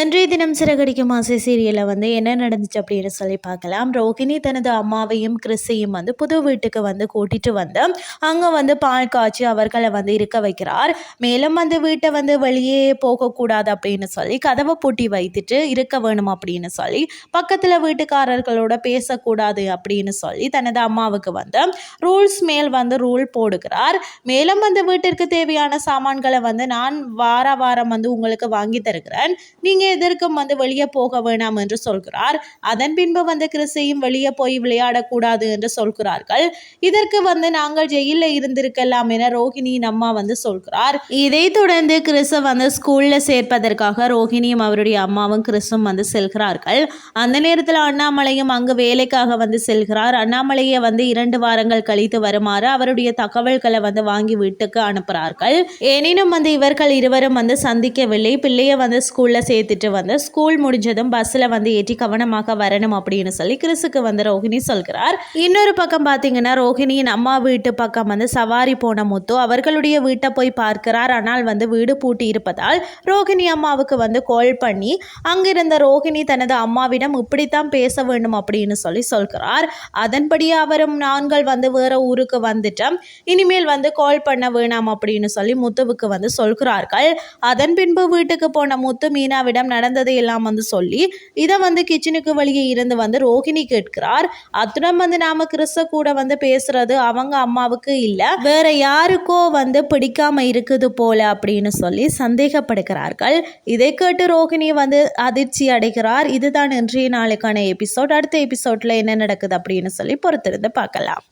இன்றைய தினம் சிறகடிக்கும் ஆசை சீரியலில் வந்து என்ன நடந்துச்சு அப்படின்னு சொல்லி பார்க்கலாம். ரோகிணி தனது அம்மாவையும் கிறிஸையும் வந்து புது வீட்டுக்கு வந்து கூட்டிட்டு வந்து அங்கே வந்து பால் காய்ச்சி அவர்களை வந்து இருக்க வைக்கிறார். மேலும் அந்த வீட்டை வந்து வெளியே போகக்கூடாது அப்படின்னு சொல்லி கதவை பூட்டி வைத்துட்டு இருக்க வேணும் அப்படின்னு சொல்லி பக்கத்தில் வீட்டுக்காரர்களோட பேசக்கூடாது அப்படின்னு சொல்லி தனது அம்மாவுக்கு வந்து ரூல்ஸ் மேல் வந்து ரூல் போடுகிறார். மேலும் அந்த வீட்டிற்கு தேவையான சாமான்களை வந்து நான் வார வாரம் வந்து உங்களுக்கு வாங்கி தருகிறேன். நீங்கள் நீங்கள் எதற்கும் வந்து வெளியே போக வேணாம் என்று சொல்கிறார். அதன் பின்பு வந்து கிறிஸையும் வெளியே போய் விளையாடக்கூடாது என்று சொல்கிறார்கள். இதற்கு வந்து நாங்கள் ஜெயிலில் இருந்திருக்கலாம் என ரோஹிணியின் அம்மா வந்து சொல்கிறார். இதை தொடர்ந்து கிறிஸை வந்து ஸ்கூல்ல சேர்ப்பதற்காக ரோஹிணியும் அவருடைய அம்மாவும் கிறிஸும் வந்து செல்கிறார்கள். அந்த நேரத்தில் அண்ணாமலையும் அங்கு வேலைக்காக வந்து செல்கிறார். அண்ணாமலையை வந்து இரண்டு வாரங்கள் கழித்து வருமாறு அவருடைய தகவல்களை வந்து வாங்கி வீட்டுக்கு அனுப்புகிறார்கள். எனினும் வந்து இவர்கள் இருவரும் வந்து சந்திக்கவில்லை. பிள்ளைய வந்து ஸ்கூலில் சேர்த்துட்டு பேசிட்டு வந்து ஸ்கூல் முடிஞ்சதும் பஸ்ஸில் வந்து ஏற்றி கவனமாக வரணும் அப்படின்னு சொல்லி கிறிஸுக்கு வந்து ரோஹிணி சொல்கிறார். இன்னொரு பக்கம் பார்த்தீங்கன்னா ரோஹிணியின் அம்மா வீட்டு பக்கம் வந்து சவாரி போன முத்து அவர்களுடைய வீட்டை போய் பார்க்கிறார். ஆனால் வந்து வீடு பூட்டி இருப்பதால் ரோஹிணி அம்மாவுக்கு வந்து கால் பண்ணி அங்கிருந்த ரோஹிணி தனது அம்மாவிடம் இப்படித்தான் பேச வேண்டும் அப்படின்னு சொல்லி சொல்கிறார். அதன்படி அவரும் நாங்கள் வந்து வேற ஊருக்கு வந்துட்டோம். இனிமேல் வந்து கால் பண்ண வேணாம் அப்படின்னு சொல்லி முத்துவுக்கு வந்து சொல்கிறார்கள். அதன் பின்பு வீட்டுக்கு போன முத்து மீனாவிடம் நடந்ததை எல்லாம் வந்து சொல்லி இதை வந்து கிச்சனுக்கு வழியே இருந்து வந்து ரோஹிணி கேட்கிறார். அத்துடன் வந்து நாம கிறிஸ்த கூட வந்து பேசுறது அவங்க அம்மாவுக்கு இல்லை. வேற யாருக்கோ வந்து பிடிக்காம இருக்குது போல அப்படின்னு சொல்லி சந்தேகப்படுகிறார்கள். இதை கேட்டு ரோஹிணி வந்து அதிர்ச்சி அடைகிறார். இதுதான் இன்றைய நாளுக்கான எபிசோட். அடுத்த எபிசோட்ல என்ன நடக்குது அப்படின்னு சொல்லி பொறுத்திருந்து பார்க்கலாம்.